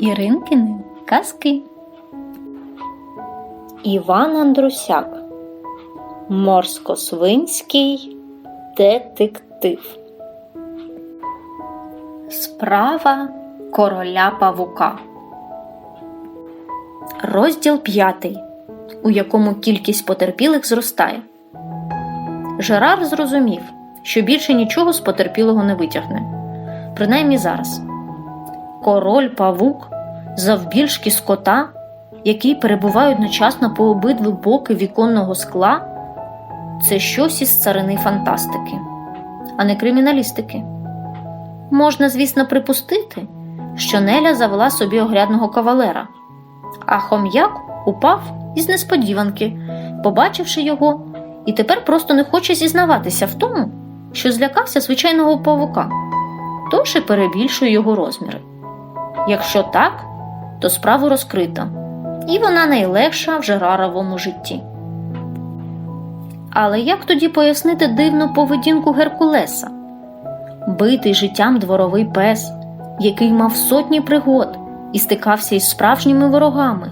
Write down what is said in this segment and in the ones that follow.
Іринкини казки. Іван Андрусяк Морсько-свинський детектив. Справа короля павука. Розділ п'ятий, у якому кількість потерпілих зростає. Жерар зрозумів, що більше нічого з потерпілого не витягне, принаймні зараз. Король павук завбільшки скота, які перебувають одночасно по обидві боки віконного скла, це щось із царини фантастики, а не криміналістики. Можна, звісно, припустити, що Неля завела собі огрядного кавалера, а хом'як упав із несподіванки, побачивши його, і тепер просто не хоче зізнаватися в тому, що злякався звичайного павука, тож і перебільшує його розміри. Якщо так, то справу розкрита, і вона найлегша в Жераровому житті. Але як тоді пояснити дивну поведінку Геркулеса? Битий життям дворовий пес, який мав сотні пригод і стикався із справжніми ворогами.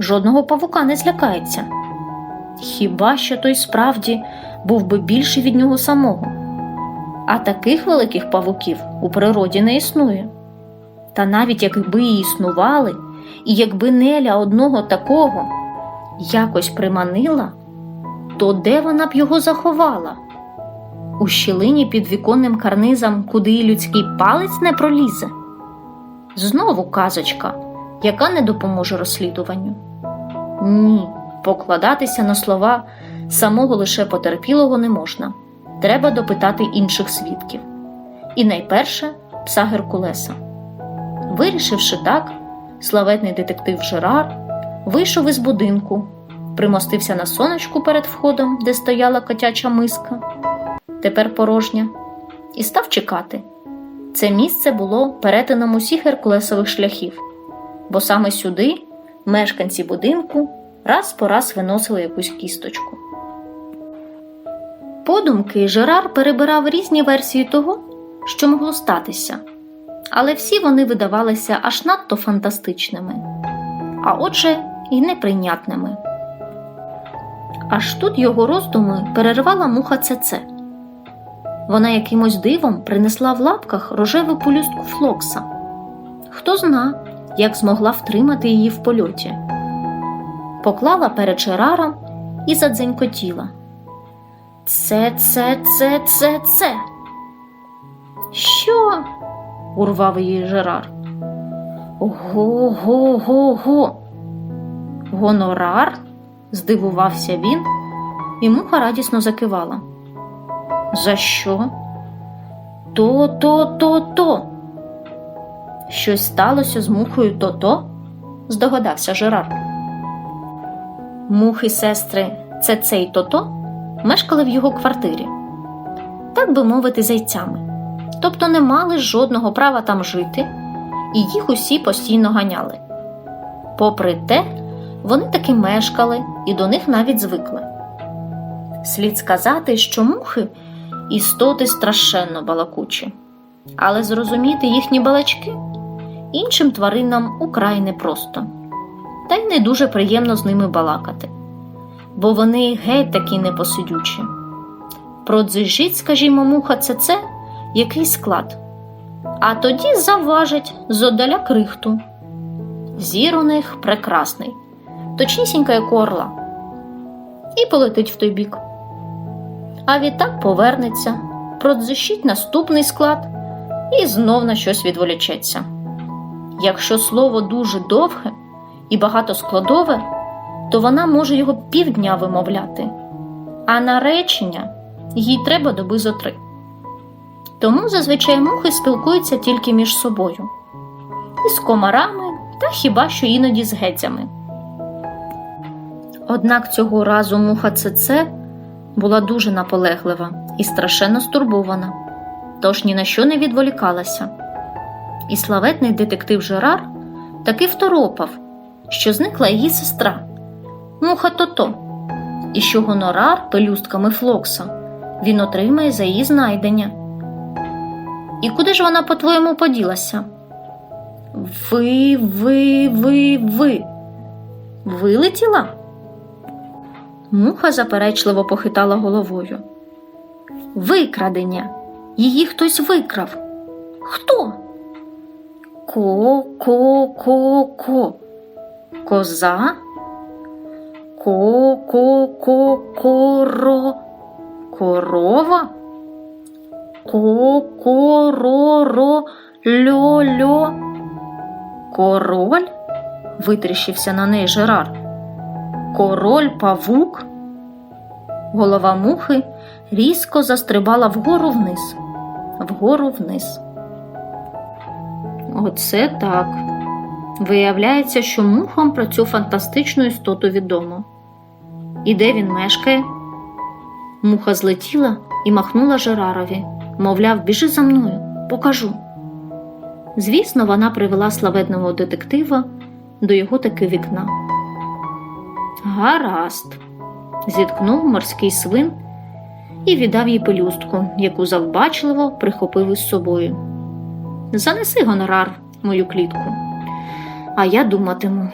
Жодного павука не злякається. Хіба що той справді був би більший від нього самого? А таких великих павуків у природі не існує. Та навіть якби і існували, і якби Неля одного такого якось приманила, то де вона б його заховала? У щілині під віконним карнизом, куди і людський палець не пролізе. Знову казочка, яка не допоможе розслідуванню. Ні, покладатися на слова самого лише потерпілого не можна. Треба допитати інших свідків. І найперше пса Геркулеса. Вирішивши так, славетний детектив Жерар вийшов із будинку, примостився на сонечку перед входом, де стояла котяча миска, тепер порожня, і став чекати. Це місце було перетином усіх геркулесових шляхів, бо саме сюди мешканці будинку раз по раз виносили якусь кісточку. Подумки Жерар перебирав різні версії того, що могло статися, але всі вони видавалися аж надто фантастичними, а отже, і неприйнятними. Аж тут його роздуми перервала муха Цеце. Вона якимось дивом принесла в лапках рожеву полюстку флокса. Хто зна, як змогла втримати її в польоті. Поклала перед Жераром і задзенькотіла. Це, це, це, це, це. Що? Урвав її Жерар. Го, го, го, го. Гонорар? здивувався він, і муха радісно закивала. За що? То, то, то, то. Щось сталося з мухою то-то? здогадався Жерар. Мухи сестри це цей то-то мешкали в його квартирі, так би мовити, зайцями, тобто не мали жодного права там жити, і їх усі постійно ганяли. Попри те, вони таки мешкали і до них навіть звикли. Слід сказати, що мухи істоти страшенно балакучі, але зрозуміти їхні балачки іншим тваринам украй непросто, та й не дуже приємно з ними балакати, бо вони геть такі непосидючі. Продзижіть, скажімо, муха це це який склад, а тоді заважать зодаля крихту. Зір у них прекрасний, точнісінька як орла, і полетить в той бік а відтак повернеться, продзищить наступний склад і знов на щось відволічеться. Якщо слово дуже довге і багатоскладове, то вона може його півдня вимовляти, а на речення їй треба доби зо три. Тому зазвичай мухи спілкуються тільки між собою, і з комарами та хіба що іноді з гецями. Однак цього разу муха Цеце була дуже наполеглива і страшенно стурбована, тож ні на що не відволікалася. І славетний детектив Жерар таки второпав, що зникла її сестра, муха Тото, і що гонорар пелюстками Флокса він отримає за її знайдення. І куди ж вона, по-твоєму, поділася? Ви, ви, ви, ви. Вилетіла? Муха заперечливо похитала головою. Викрадення. Її хтось викрав. Хто? Ко, ко, ко, ко. Коза? Ко, ко, ко, коро. Корова? Ко, ко, ро, ро, льо, льо. Король? витріщився на неї Жерар. Король павук? Голова мухи різко застрибала вгору вниз, вгору вниз. Оце так. Виявляється, що мухам про цю фантастичну істоту відомо. І де він мешкає? Муха злетіла і махнула Жерарові, мовляв, біжи за мною, покажу. Звісно, вона привела славетного детектива до його таки вікна. Гаразд, зіткнув морський свин і віддав їй пелюстку, яку завбачливо прихопив із собою. Занеси гонорар мою клітку, а я думатиму.